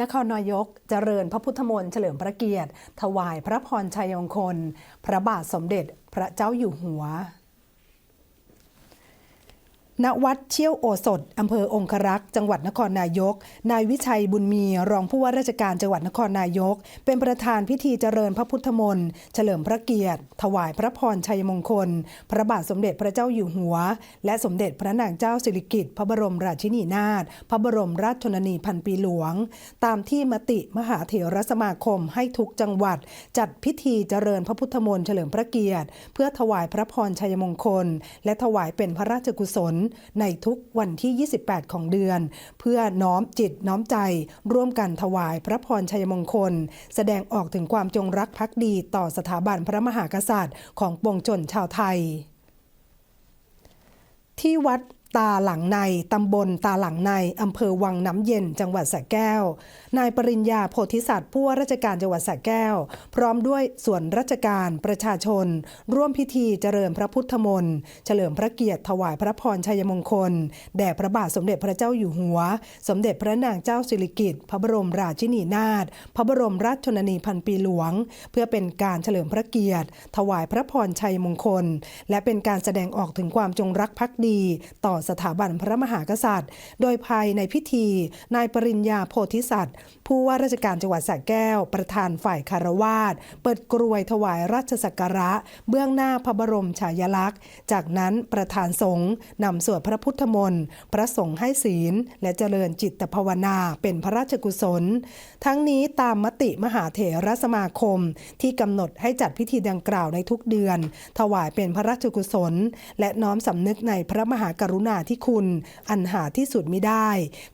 นครนายกเจริญพระพุทธมนต์เฉลิมพระเกียรติ ถวายพระพรชัยมงคล พระบาทสมเด็จพระเจ้าอยู่หัว ณวัดเชี่ยวโอสถอำเภอองครักษ์จังหวัดนครนายก นายวิชัยบุญมีรองผู้ว่าราชการจังหวัดนครนายก เป็นประธานพิธีเจริญพระพุทธมนต์เฉลิมพระเกียรติ ถวายพระพรชัยมงคล พระบาทสมเด็จพระเจ้าอยู่หัว และสมเด็จพระนางเจ้าสิริกิติ์พระบรมราชินีนาถพระบรมราชชนนีพันปีหลวง ตามที่มติมหาเถรสมาคมให้ทุกจังหวัด จัดพิธีเจริญพระพุทธมนต์เฉลิมพระเกียรติ เพื่อถวายพระพรชัยมงคล และถวายเป็นพระราชกุศลในทุกวันที่ 28 ของเดือน เพื่อน้อมจิตน้อมใจ ร่วมกันถวายพระพรชัยมงคล แสดงออกถึงความจงรักภักดีต่อสถาบันพระมหากษัตริย์ ของปวงชนชาวไทยที่วัด ตาหลังใน ตำบลตาหลังใน อำเภอวังน้ำเย็น จังหวัดสระแก้ว นายปริญญาโพธิสัตว์ผู้ว่าราชการจังหวัดสระแก้ว พร้อมด้วยส่วนราชการประชาชน ร่วมพิธีเจริญพระพุทธมนต์ เฉลิมพระเกียรติถวายพระพรชัยมงคล แด่พระบาทสมเด็จพระเจ้าอยู่หัว สมเด็จพระนางเจ้าสิริกิติ์ พระบรมราชินีนาถ พระบรมราชชนนีพันปีหลวง เพื่อเป็นการเฉลิมพระเกียรติ ถวายพระพรชัยมงคล และเป็นการแสดงออกถึงความจงรักภักดีต่อสถาบันพระมหากษัตริย์ โดยภายในพิธี นายปริญญาโพธิสัตว์ ผู้ว่าราชการจังหวัดสระแก้ว ประธานฝ่ายคารวาสเปิดกรวยถวายราชสักการะ เบื้องหน้าพระบรมฉายาลักษณ์ จากนั้นประธานสงฆ์นำสวดพระพุทธมนต์พระสงฆ์ให้ศีล และเจริญจิตภาวนาเป็นพระราชกุศล ทั้งนี้ตามมติมหาเถรสมาคม ที่กำหนดให้จัดพิธีดังกล่าวในทุกเดือน ถวายเป็นพระราชกุศล และน้อมสำนึกในพระมหากรุณาธิคุณ อันหาที่สุดมิได้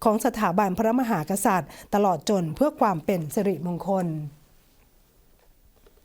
ของสถาบันพระมหากษัตริย์ ตลอดจนเพื่อความเป็นสิริมงคล